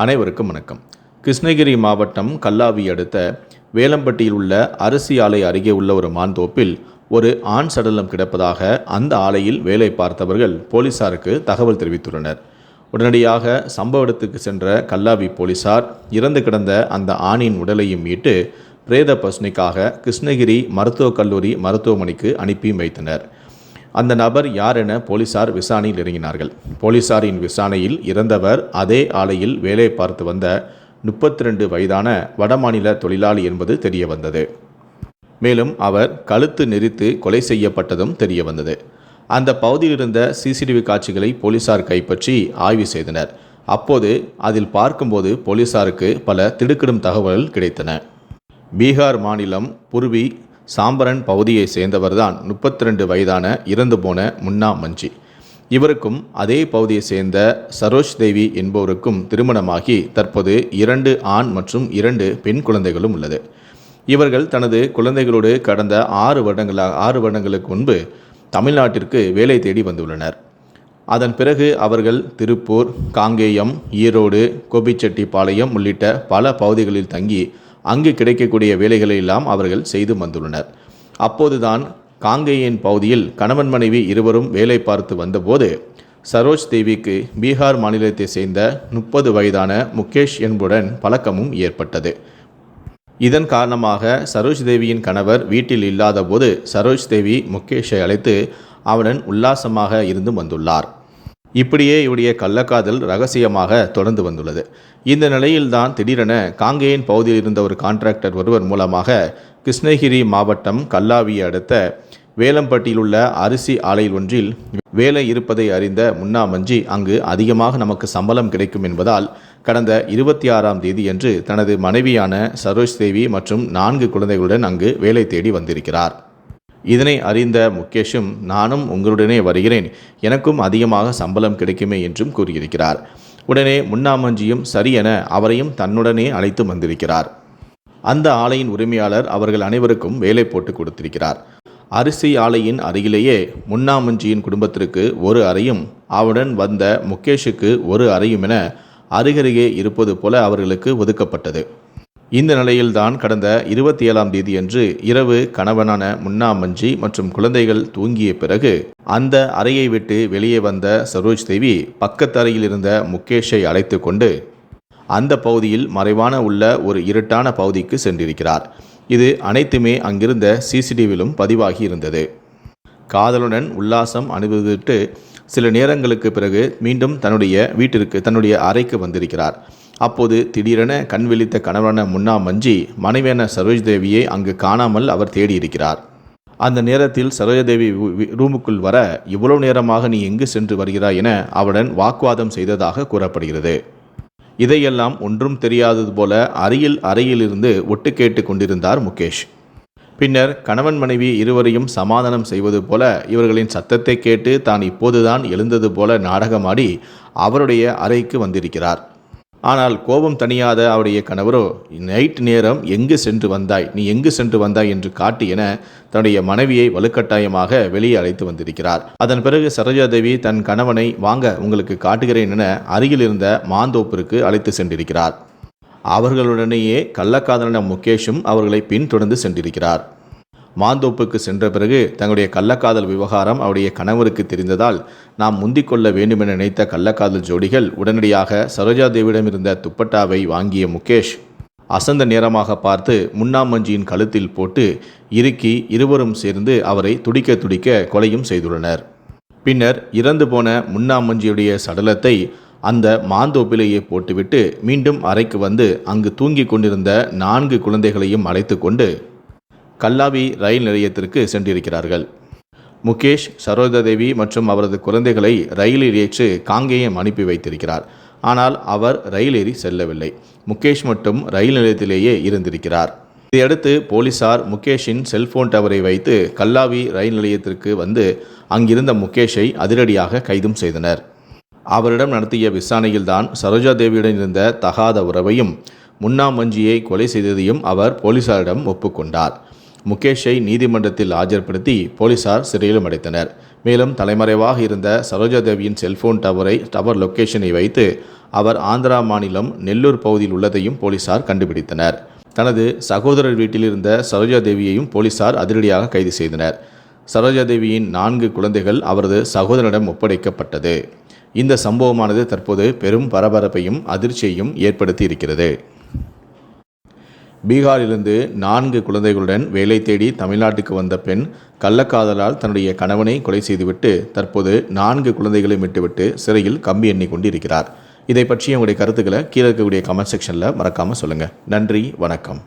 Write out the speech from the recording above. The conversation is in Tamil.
அனைவருக்கும் வணக்கம். கிருஷ்ணகிரி மாவட்டம் கல்லாவி அடுத்த வேலம்பட்டியில் உள்ள அரிசி ஆலை அருகே உள்ள ஒரு மாந்தோப்பில் ஒரு ஆண் சடலம் கிடப்பதாக அந்த ஆலையில் வேலை பார்த்தவர்கள் போலீசாருக்கு தகவல் தெரிவித்துள்ளனர். உடனடியாக சம்பவ இடத்துக்கு சென்ற கல்லாவி போலீசார் இறந்து கிடந்த அந்த ஆணின் உடலையும் மீட்டு பிரேத பசுனைக்காக கிருஷ்ணகிரி மருத்துவக் கல்லூரி மருத்துவமனைக்கு அனுப்பியும் வைத்தனர். அந்த நபர் யார் என போலீசார் விசாரணையில் இறங்கினார்கள். போலீசாரின் விசாரணையில் இறந்தவர் அதே ஆலையில் வேலை பார்த்து வந்த முப்பத்தி ரெண்டு வயதான வடமாநில தொழிலாளி என்பது தெரிய வந்தது மேலும் அவர் கழுத்து நெரித்து கொலை செய்யப்பட்டதும் தெரிய வந்தது அந்த பகுதியில் இருந்த சிசிடிவி காட்சிகளை போலீசார் கைப்பற்றி ஆய்வு செய்தனர். அப்போது அதில் பார்க்கும்போது போலீசாருக்கு பல திடுக்கிடும் தகவல்கள் கிடைத்தன. பீகார் மாநிலம் புர்வி சாம்பரன் பகுதியை சேர்ந்தவர்தான் முப்பத்தி ரெண்டு வயதான இறந்து போன முன்னா மஞ்சி. இவருக்கும் அதே பகுதியை சேர்ந்த சரோஜ் தேவி என்பவருக்கும் திருமணமாகி தற்போது இரண்டு ஆண் மற்றும் இரண்டு பெண் குழந்தைகளும் உள்ளது. இவர்கள் தனது குழந்தைகளோடு கடந்த ஆறு வருடங்களாக ஆறு வருடங்களுக்கு முன்பு தமிழ்நாட்டிற்கு வேலை தேடி வந்துள்ளனர். அதன் பிறகு அவர்கள் திருப்பூர் காங்கேயம் ஈரோடு கோபிச்செட்டிப்பாளையம் உள்ளிட்ட பல பகுதிகளில் தங்கி அங்கு கிடைக்கக்கூடிய வேலைகளை எல்லாம் அவர்கள் செய்து வந்துள்ளனர். அப்போதுதான் காங்கேயின் பகுதியில் கணவன் மனைவி இருவரும் வேலை பார்த்து வந்தபோது சரோஜ் தேவிக்கு பீகார் மாநிலத்தை சேர்ந்த முப்பது வயதான முகேஷ் என்புடன் பழக்கமும் ஏற்பட்டது. இதன் காரணமாக சரோஜ் தேவியின் கணவர் வீட்டில் இல்லாதபோது சரோஜ் தேவி முகேஷை அழைத்து அவனுடன் உல்லாசமாக இருந்து வந்துள்ளார். இப்படியே இவருடைய கள்ளக்காதல் ரகசியமாக தொடர்ந்து வந்துள்ளது. இந்த நிலையில்தான் திடீரென காங்கேயன் பகுதியில் இருந்த ஒரு கான்ட்ராக்டர் ஒருவர் மூலமாக கிருஷ்ணகிரி மாவட்டம் கல்லாவியை அடுத்த வேலம்பட்டியில் உள்ள அரிசி ஆலை ஒன்றில் வேலை இருப்பதை அறிந்த முன்னா மஞ்சி அங்கு அதிகமாக நமக்கு சம்பளம் கிடைக்கும் என்பதால் கடந்த இருபத்தி ஆறாம் தேதியன்று தனது மனைவியான சரோஜ் தேவி மற்றும் நான்கு குழந்தைகளுடன் அங்கு வேலை தேடி வந்திருக்கிறார். இதனை அறிந்த முகேஷும் நானும் உங்களுடனே வருகிறேன். எனக்கும் அதிகமாக சம்பளம் கிடைக்குமே என்றும் கூறியிருக்கிறார். உடனே முன்னாமஞ்சியும் சரி என அவரையும் தன்னுடனே அழைத்து வந்திருக்கிறார். அந்த ஆலையின் உரிமையாளர் அவர்கள் அனைவருக்கும் வேலை போட்டு கொடுத்திருக்கிறார். அரிசி ஆலையின் அருகிலேயே முன்னாமஞ்சியின் குடும்பத்திற்கு ஒரு அறையும் அவருடன் வந்த முகேஷுக்கு ஒரு அறையும் என அருகருகே இருப்பது போல அவர்களுக்கு ஒதுக்கப்பட்டது. இந்த நிலையில்தான் கடந்த இருபத்தி ஏழாம் தேதியன்று இரவு கணவனான முன்னா மஞ்சி மற்றும் குழந்தைகள் தூங்கிய பிறகு அந்த அறையை விட்டு வெளியே வந்த சரோஜ் தேவி பக்கத்தறையில் இருந்த முகேஷை அழைத்து கொண்டு அந்த பகுதியில் மறைவான உள்ள ஒரு இருட்டான பகுதிக்கு சென்றிருக்கிறார். இது அனைத்துமே அங்கிருந்த சிசிடிவிலும் பதிவாகி இருந்தது. காதலுடன் உல்லாசம் அனுபவித்து சில நேரங்களுக்கு பிறகு மீண்டும் தன்னுடைய வீட்டிற்கு தன்னுடைய அறைக்கு வந்திருக்கிறார். அப்போது திடீரென கண் விழித்த கணவன முன்னா மஞ்சி மனைவியான சரோஜ் தேவியை அங்கு காணாமல் அவர் தேடியிருக்கிறார். அந்த நேரத்தில் சரோஜதேவி ரூமுக்குள் வர இவ்வளவு நேரமாக நீ எங்கு சென்று வருகிறாய் என அவருடன் வாக்குவாதம் செய்ததாக கூறப்படுகிறது. இதையெல்லாம் ஒன்றும் தெரியாதது போல அறையில் அறையிலிருந்து ஒட்டு கேட்டு கொண்டிருந்தார் முகேஷ். பின்னர் கணவன் மனைவி இருவரையும் சமாதானம் செய்வது போல இவர்களின் சத்தத்தை கேட்டு தான் இப்போதுதான் எழுந்தது போல நாடகமாடி அவருடைய அறைக்கு வந்திருக்கிறார். ஆனால் கோபம் தணியாத அவருடைய கணவரோ நைட் நேரம் எங்கு சென்று வந்தாய்? நீ எங்கு சென்று வந்தாய் என்று காட்டி என தன்னுடைய மனைவியை வலுக்கட்டாயமாக வெளியே அழைத்து வந்திருக்கிறார். அதன் பிறகு சரோஜாதேவி தன் கணவனை வாங்க உங்களுக்கு காட்டுகிறேன் என அருகில் இருந்த மாந்தோப்பிற்கு அழைத்து சென்றிருக்கிறார். அவர்களுடனேயே கள்ளக்காதலன முகேஷும் அவர்களை பின்தொடர்ந்து சென்றிருக்கிறார். மாந்தோப்புக்கு சென்ற பிறகு தங்களுடைய கள்ளக்காதல் விவகாரம் அவருடைய கணவருக்கு தெரிந்ததால் நாம் முந்திக் கொள்ள வேண்டுமென நினைத்த கள்ளக்காதல் ஜோடிகள் உடனடியாக சரோஜாதேவியிடம் இருந்த துப்பட்டாவை வாங்கிய முகேஷ் அசந்த நேரமாக பார்த்து முன்னாமஞ்சியின் கழுத்தில் போட்டு இறுக்கி இருவரும் சேர்ந்து அவரை துடிக்க துடிக்க கொலையும் செய்துள்ளனர். பின்னர் இறந்து போன முன்னாமஞ்சியுடைய சடலத்தை அந்த மாந்தோப்பிலேயே போட்டுவிட்டு மீண்டும் அறைக்கு வந்து அங்கு தூங்கிக் கொண்டிருந்த நான்கு குழந்தைகளையும் அழைத்து கொண்டு கல்லாவி ரயில் நிலையத்திற்கு சென்றிருக்கிறார்கள். முகேஷ் சரோஜாதேவி மற்றும் அவரது குழந்தைகளை ரயிலில் ஏற்று காங்கேயம் அனுப்பி வைத்திருக்கிறார். ஆனால் அவர் ரயில் ஏறி செல்லவில்லை. முகேஷ் மட்டும் ரயில் நிலையத்திலேயே இருந்திருக்கிறார். இதையடுத்து போலீசார் முகேஷின் செல்போன் டவரை வைத்து கல்லாவி ரயில் நிலையத்திற்கு வந்து அங்கிருந்த முகேஷை அதிரடியாக கைதும் செய்தனர். அவரிடம் நடத்திய விசாரணையில்தான் சரோஜா தேவியுடன் இருந்த தகாத உறவையும் முன்னா மஞ்சியை கொலை செய்ததையும் அவர் போலீசாரிடம் ஒப்புக்கொண்டார். முகேஷை நீதிமன்றத்தில் ஆஜர்படுத்தி போலீசார் சிறையிலும் அடைத்தனர். மேலும் தலைமறைவாக இருந்த சரோஜா தேவியின் செல்போன் டவரை டவர் லொக்கேஷனை வைத்து அவர் ஆந்திரா மாநிலம் நெல்லூர் பகுதியில் உள்ளதையும் போலீசார் கண்டுபிடித்தனர். தனது சகோதரர் வீட்டில் இருந்த சரோஜா தேவியையும் போலீசார் அதிரடியாக கைது செய்தனர். சரோஜா தேவியின் நான்கு குழந்தைகள் அவரது சகோதரனிடம் ஒப்படைக்கப்பட்டது. இந்த சம்பவமானது தற்போது பெரும் பரபரப்பையும் அதிர்ச்சியையும் ஏற்படுத்தி இருக்கிறது பீகாரிலிருந்து நான்கு குழந்தைகளுடன் வேலை தேடி தமிழ்நாட்டுக்கு வந்த பெண் கள்ளக்காதலால் தன்னுடைய கணவனை கொலை செய்துவிட்டு தற்போது நான்கு குழந்தைகளை விட்டுவிட்டு சிறையில் கம்பி எண்ணி கொண்டிருக்கிறார். இதை பற்றி உங்களுடைய கருத்துக்களை கீழே இருக்கக்கூடிய கமெண்ட் செக்ஷனில் மறக்காமல் சொல்லுங்கள் நன்றி வணக்கம்.